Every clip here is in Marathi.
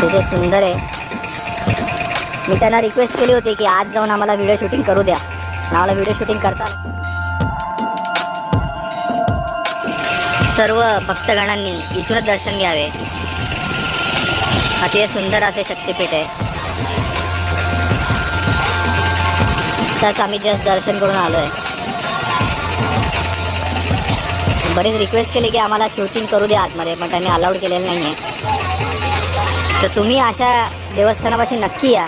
अतिशय सुंदर आहे. मी त्यांना रिक्वेस्ट केली होती की आज जाऊन आम्हाला व्हिडिओ शूटिंग करू द्या. आम्हाला व्हिडिओ शूटिंग करता सर्व भक्तगणांनी इथूनच दर्शन घ्यावे. अतिशय सुंदर असे शक्तिपीठ आहे. त्याच आम्ही जस्ट दर्शन करून आलो आहे बरीच रिक्वेस्ट केली की आम्हाला शूटिंग करू द्या आतमध्ये पण त्यांनी अलाउड केलेलं नाही आहे तर तुम्ही अशा देवस्थानापाशी नक्की या.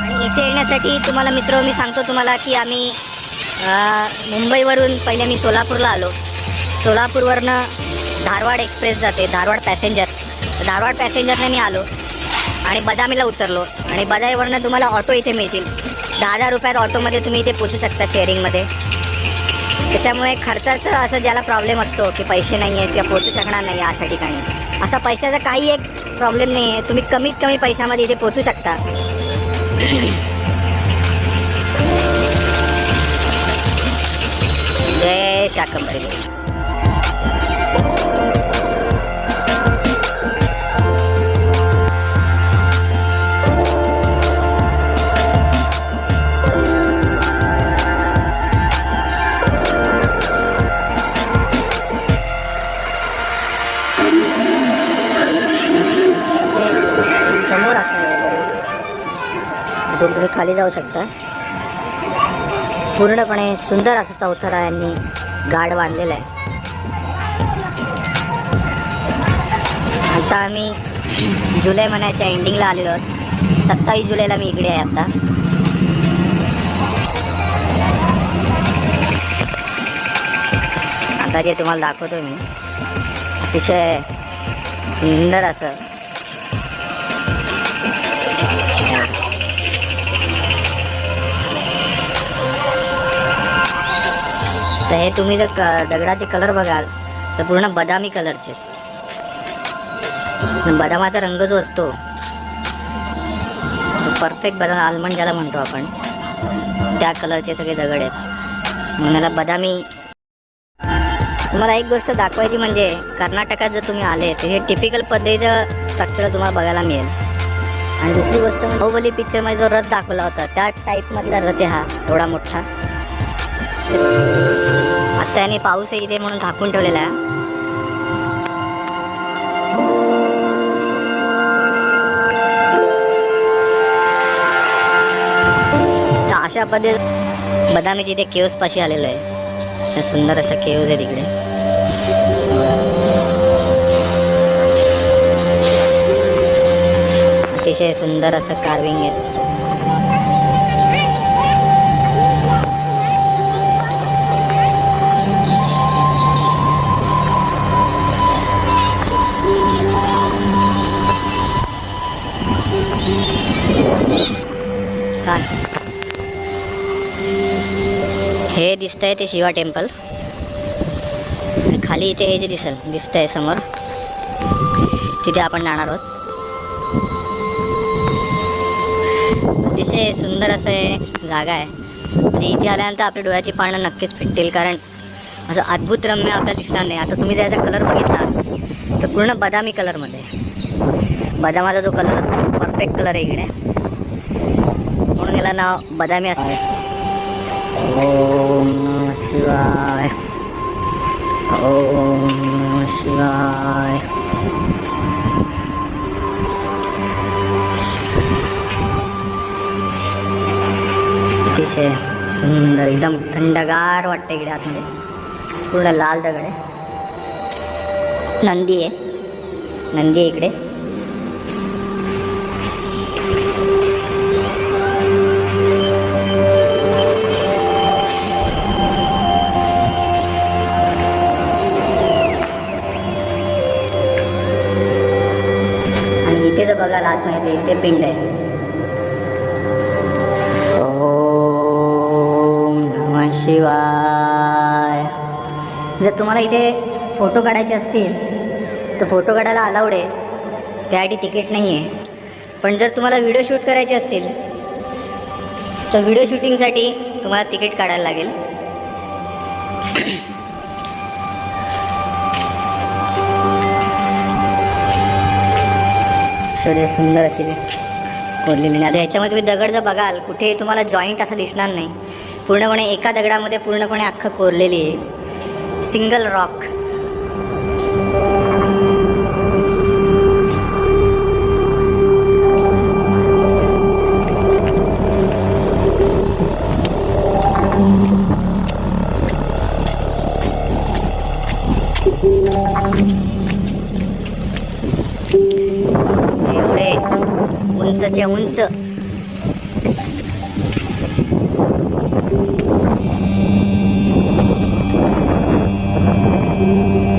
आणि इथे येण्यासाठी तुम्हाला मित्र मी सांगतो तुम्हाला की आम्ही मुंबईवरून पहिले मी सोलापूरला आलो. सोलापूरवरनं धारवाड एक्सप्रेस जाते धारवाड पॅसेंजर. धारवाड पॅसेंजरने मी आलो. आणि बदामीला उतरलो. आणि बदामीवरनं तुम्हाला ऑटो इथे मिळतील. दहा हजार रुपयात ऑटोमध्ये तुम्ही इथे पोचू शकता शेअरिंगमध्ये. त्याच्यामुळे खर्चाचं असं ज्याला प्रॉब्लेम असतो की पैसे नाही आहेत किंवा पोचू शकणार नाही अशा ठिकाणी. असा पैशाचा काही एक प्रॉब्लेम नाही आहे तुम्ही कमीत कमी पैशामध्ये इथे पोचू शकता. जय शाकंभरी इथून तुम्ही खाली जाऊ शकता. पूर्णपणे सुंदर असं चौथरा यांनी गाड बांधलेला आहे. आता आम्ही जुलै महिन्याच्या एंडिंगला आलेलो आहोत. सत्तावीस जुलैला मी इकडे आहे आता. आता जे तुम्हाला दाखवतो मी अतिशय सुंदर असं तर हे तुम्ही जर क दगडाचे कलर बघाल तर पूर्ण बदामी कलरचे आहेत. बदामाचा रंग जो असतो तो परफेक्ट बदाम आलमंड ज्याला म्हणतो आपण त्या कलरचे सगळे दगड आहेत. म्हणून बदामी तुम्हाला एक गोष्ट दाखवायची म्हणजे कर्नाटकात जर तुम्ही आले तर हे टिपिकल पद्धतीचं स्ट्रक्चर तुम्हाला बघायला मिळेल. आणि दुसरी गोष्ट म्हणजे, बाहुबली पिक्चरमध्ये जो रथ दाखवला होता त्या टाईपमधला रथ आहे हा एवढा मोठा. आता याने पाऊस आहे इथे म्हणून झाकून ठेवलेला आहे. तर अशा पद्धती बदामीच्या इथे केव्स पाशी आलेलं आहे. त्या सुंदर अशा केव्स आहे तिकडे. अतिशय सुंदर असं कार्विंग आहे. हे दिसतंय ते शिवा टेम्पल. खाली इथे हे जे दिसेल दिसतंय समोर तिथे आपण जाणार आहोत. अतिशय सुंदर असं हे जागा आहे. आणि इथे आल्यानंतर आपल्या डोळ्याची पानं नक्कीच फिटतील कारण असं अद्भुत रम्य आपल्याला दिसणार नाही. आता तुम्ही जर याचा कलर बघितला तर पूर्ण बदामी कलरमध्ये आहे. बदामाचा जो कलर असतो परफेक्ट कलर आहे इकडे. म्हणून याला नाव बदामी असते. ओम नमः शिवाय ओम नमः शिवाय अतिशय सुंदर एकदम थंडगार वाटतं इकडे आतमध्ये पूर्ण लाल दगड आहे नंदी आहे नंदी आहे इकडे माहिती ते इथे पिंड आहे. ओम शिवाय. जर तुम्हाला इथे फोटो काढायचे असतील तर फोटो काढायला अलाउड आहे. त्यासाठी तिकीट नाही आहे पण जर तुम्हाला व्हिडिओ शूट करायचे असतील तर व्हिडिओ शूटिंगसाठी तुम्हाला तिकीट काढायला लागेल. सूर्य सुंदर अशी कोरलेली. नाही आता याच्यामध्ये तुम्ही दगड जर बघाल कुठे तुम्हाला जॉईंट असं दिसणार नाही. पूर्णपणे एका दगडामध्ये पूर्णपणे अख्खं कोरलेली आहे. सिंगल रॉक एवढे उंचचे उंच आता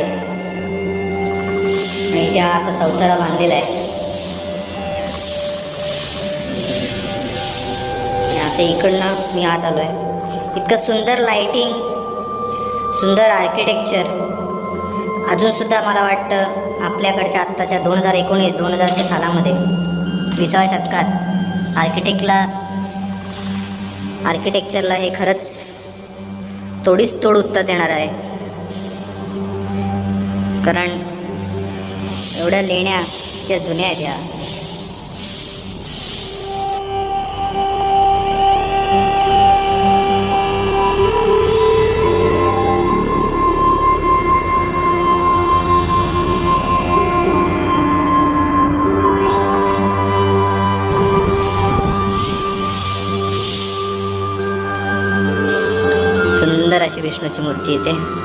आहे. आणि त्या असा चौथारा बांधलेला आहे. असं इकडनं मी आत आलो आहे इतकं सुंदर लाईटिंग सुंदर आर्किटेक्चर अजूनसुद्धा मला वाटतं आपल्याकडच्या आत्ताच्या दोन हजार एकोणीस दोन हजारच्या सालामध्ये विसाव्या शतकात आर्किटेक्टला आर्किटेक्चरला हे खरंच तोडीच तोड उत्तर देणार आहे. कारण एवढ्या लेण्या त्या जुन्या आहेत या. सुंदर अशी विष्णूची मूर्ती येते.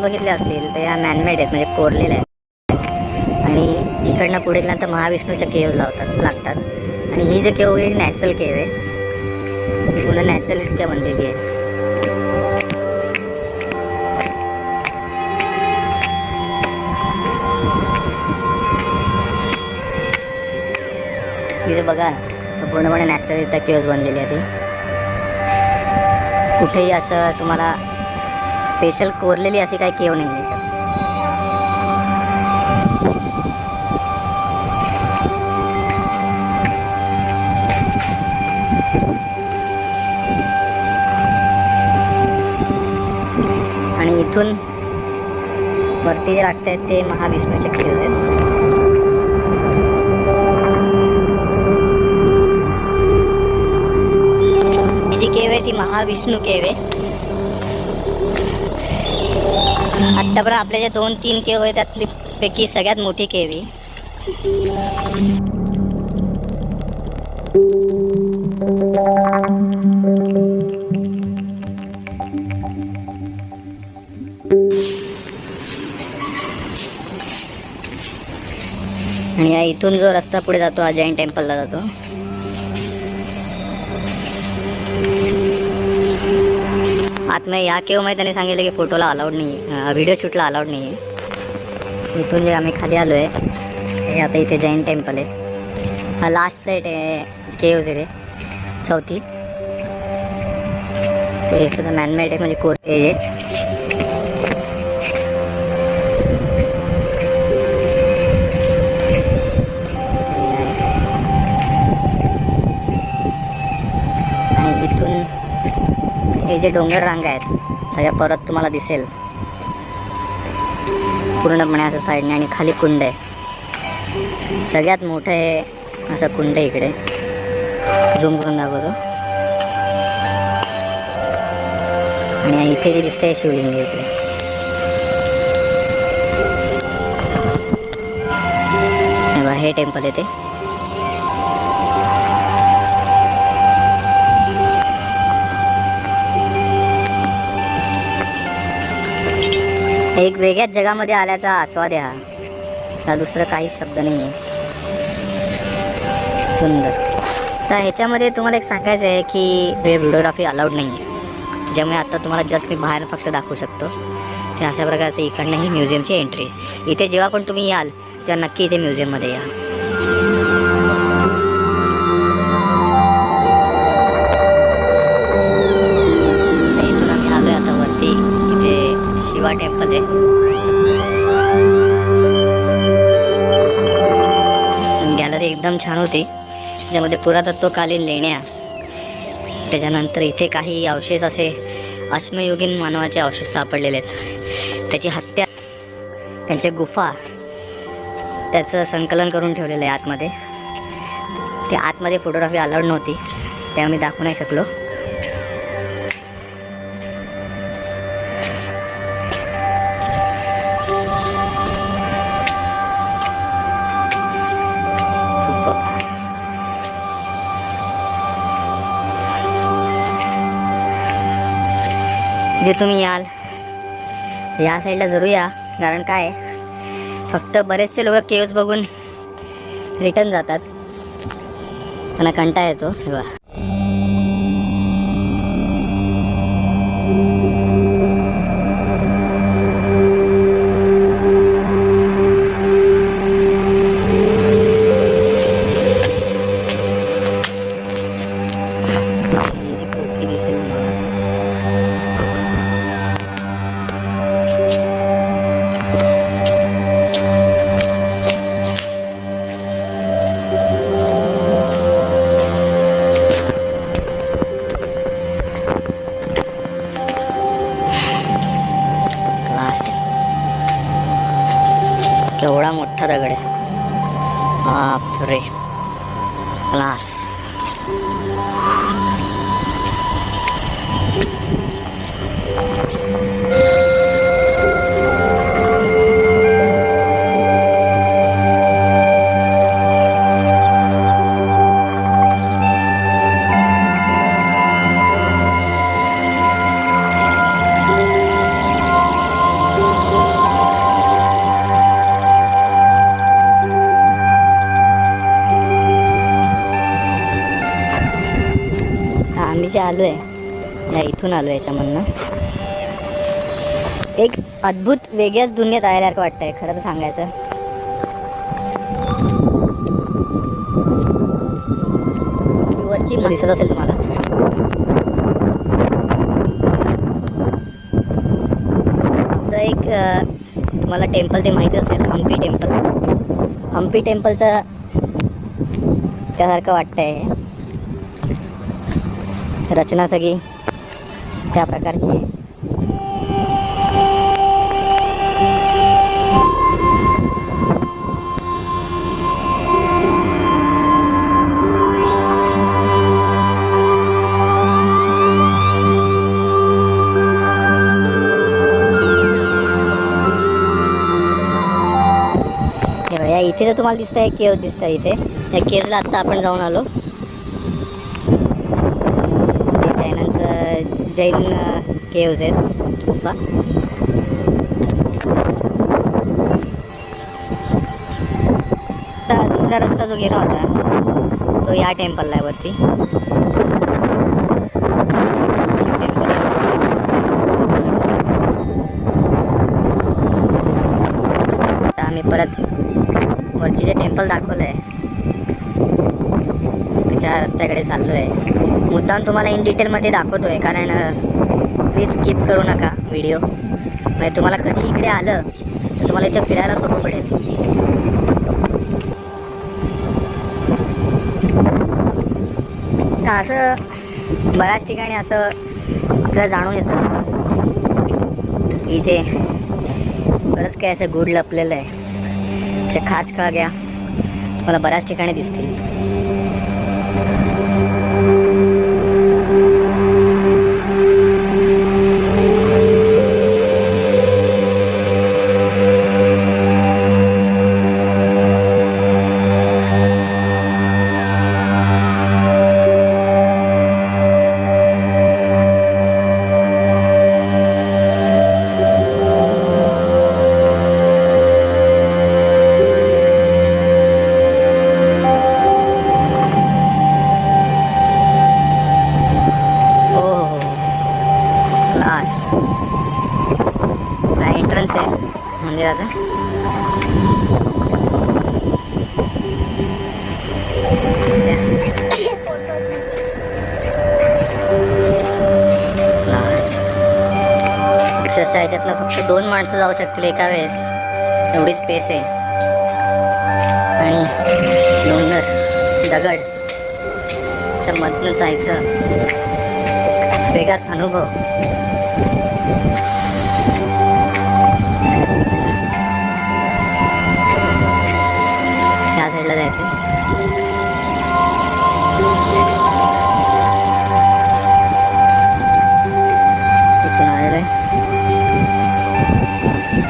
तुम्ही बघितले असतील तर या मॅनमेड आहेत म्हणजे कोरलेल्या आहेत. आणि इकडनं पुढे गेल्यानंतर महाविष्णूच्या केव्ज लावतात लागतात. आणि ही जे केव आहे नॅचरल केव आहे. ही पुन्हा नॅचरल इतक्या बनलेली आहे. तिचं बघा पूर्णपणे नॅचरल केव्ज बनलेली आहे ती कुठेही असं तुम्हाला स्पेशल कोरलेली अशी काही केव नाही आहे याच्यात आणि इथून वरती जे लागत आहेत ते महाविष्णूचे केव आहेत. जी केव आहे ती महाविष्णू केव आहे. आत्तापर्यंत आपल्या ज्या दोन तीन केव आहे त्यातली पैकी सगळ्यात मोठी केव आहे आणि या इथून जो रस्ता पुढे जातो हा जैन टेम्पलला जातो. आतमध्ये या केवमध्ये त्यांनी सांगितलं की फोटोला अलाउड नाही आहे व्हिडिओ शूटला अलाउड नाही आहे इथून जे आम्ही खाली आलो आहे हे आता इथे जैन टेम्पल आहे. हा लास्ट साईट आहे केव्ज आहे चौथी. ते सुद्धा मॅनमेड आहे म्हणजे कोर एज आहे हे जे डोंगर रांग आहेत सगळ्या परत तुम्हाला दिसेल. पूर्णपणे असं साईडने आणि खाली कुंड आहे. सगळ्यात मोठं हे असं कुंड आहे इकडे. झूम करून दाखवतो. आणि इथे जे दिसतंय शिवलिंग इकडे. हे टेम्पल आहे ते. एक वेगळ्याच जगामध्ये आल्याचा आस्वाद हा हा दुसरं काहीच शब्द नाही आहे सुंदर. तर ह्याच्यामध्ये तुम्हाला एक सांगायचं आहे की हे व्हिडिओग्राफी अलाउड नाही आहे ज्यामुळे आता तुम्हाला जस्ट मी बाहेर फक्त दाखवू शकतो. ते अशा प्रकारचं इकडनं ही म्युझियमची एंट्री इथे जेव्हा पण तुम्ही याल तेव्हा नक्की इथे म्युझियममध्ये या. शिवा टेम्पल आहे. गॅलरी एकदम छान होती. ज्यामध्ये पुरातत्वकालीन लेण्या त्याच्यानंतर इथे काही अवशेष असे अश्मयुगीन मानवाचे अवशेष सापडलेले आहेत. त्याची हत्या त्यांच्या गुफा त्याचं संकलन करून ठेवलेलं आहे आतमध्ये. ते आतमध्ये फोटोग्राफी अलाउड नव्हती. त्यामुळे मी दाखवू नाही शकलो. जे तुम्ही याल. या साईडला जरूर या कारण काय? फक्त बरेचसे लोक केव्स बघून रिटर्न जातात. त्यांना कंटाळा येतो. हे आलो आहे नाही इथून आलो याच्यामधनं. एक अद्भुत वेगळ्याच दुनियेत आल्यासारखं वाटतंय खरं तर सांगायचं. वरची दिसत असेल तुम्हाला. असं एक तुम्हाला टेम्पल ते माहिती असेल हम्पी टेम्पल. हम्पी टेम्पलचं त्यासारखं वाटतंय. आहे रचना सगळी त्या प्रकारची. या इथे तर तुम्हाला दिसत आहे केव दिसत आहे इथे. या केवला आत्ता आपण जाऊन आलो. जैन केव्ज आहेत. गुफा दुसरा रस्ता जो गेला होता तो या टेम्पलला आहे वरती. आम्ही परत वरती जे टेम्पल दाखवलं आहे त्याच्या रस्त्याकडे चाललो आहे मुद्दाम तुम्हाला इन डिटेलमध्ये दाखवतो आहे कारण प्लीज स्किप करू नका व्हिडिओ म्हणजे तुम्हाला कधी इकडे आलं तर तुम्हाला इथे फिरायला सोपं पडेल. तर असं बऱ्याच ठिकाणी असं आपल्याला जाणून येतं की जे बरंच काय असं गुड लपलेलं आहे. ते खाच घ्या तुम्हाला बऱ्याच ठिकाणी दिसतील. माणसं जाऊ शकतील एका वेळेस. एवढी स्पेस आहे. आणि डोंगर दगड च्या मधनं जायचं. वेगळाच अनुभव.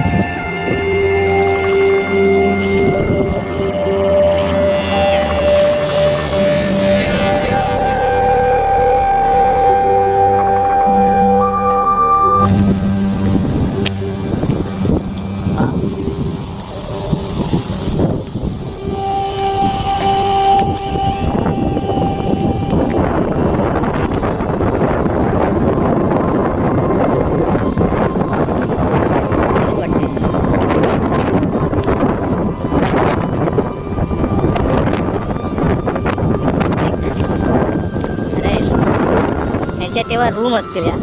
Peace. यांच्या तेव्हा रूम असतील या.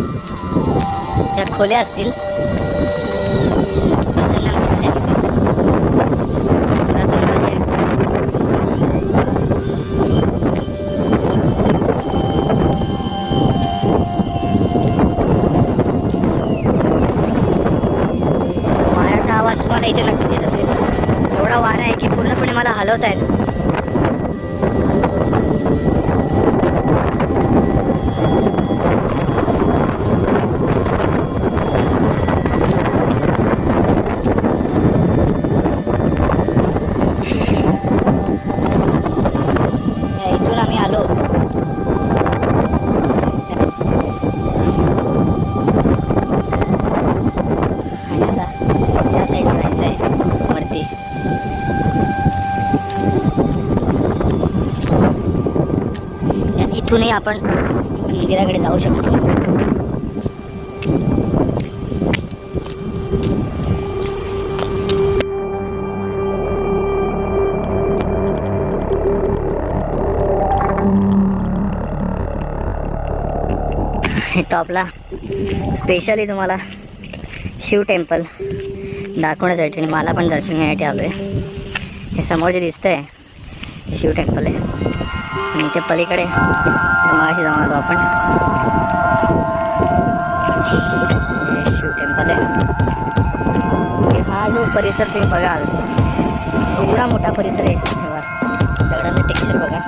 या खोल्या असतील. वाऱ्याचा आवाज तुम्हाला इथे नक्कीच येत असेल. एवढा वारा आहे की पूर्णपणे मला हलवत आहेत या इथून आम्ही आलो आणि आता त्या साईडला जायचं आहे वरती या इथूनही आपण मंदिराकडे जाऊ शकतो. टॉपला स्पेशली तुम्हाला शिव टेम्पल दाखवण्यासाठी आणि मला पण दर्शन घेण्यासाठी आलो आहे हे समोर जे दिसतंय शिव टेम्पल आहे. आणि ते पलीकडे. मागाशी जाऊन आलो आपण. शिव टेम्पल आहे. हा जो परिसर तुम्ही बघाल एवढा मोठा परिसर आहे तेव्हा दगडांचं टेक्स्चर बघा.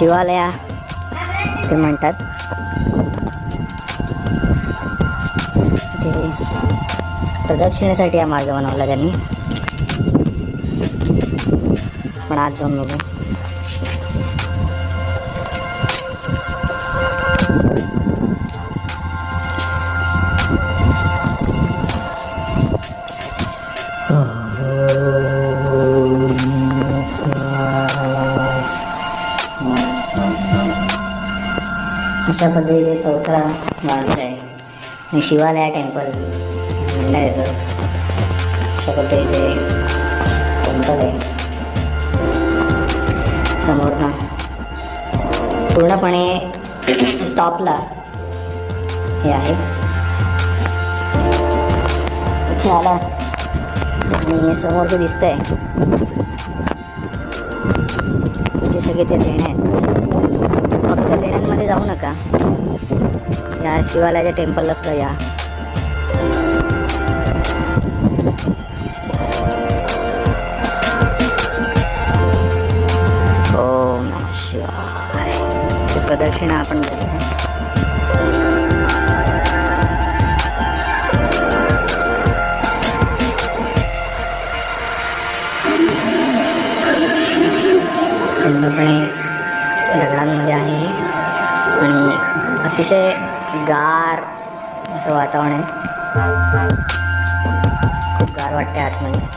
शिवालया ते म्हणतात. ते प्रदक्षिणेसाठी हा मार्ग बनवला त्यांनी. पण आज जाऊन बघू. अशा पद्धतीचे चौथरा मार्ग आहे. आणि शिवालया टेम्पल म्हणलं येतं अशा पद्धतीचे टेम्पल आहे. समोर ना. पूर्णपणे टॉपला हे आहे. इथे आला. आणि समोर जे दिसतंय सगळे ते लेण्या आहेत. फक्त लेण्यांमध्ये जाऊ नका. या शिवालयाच्या टेम्पलला सुद्धा या. ओम नमः शिवाय. प्रदक्षिणा आपण असं वातावरण आहे. खूप गार वाटते आतमध्ये.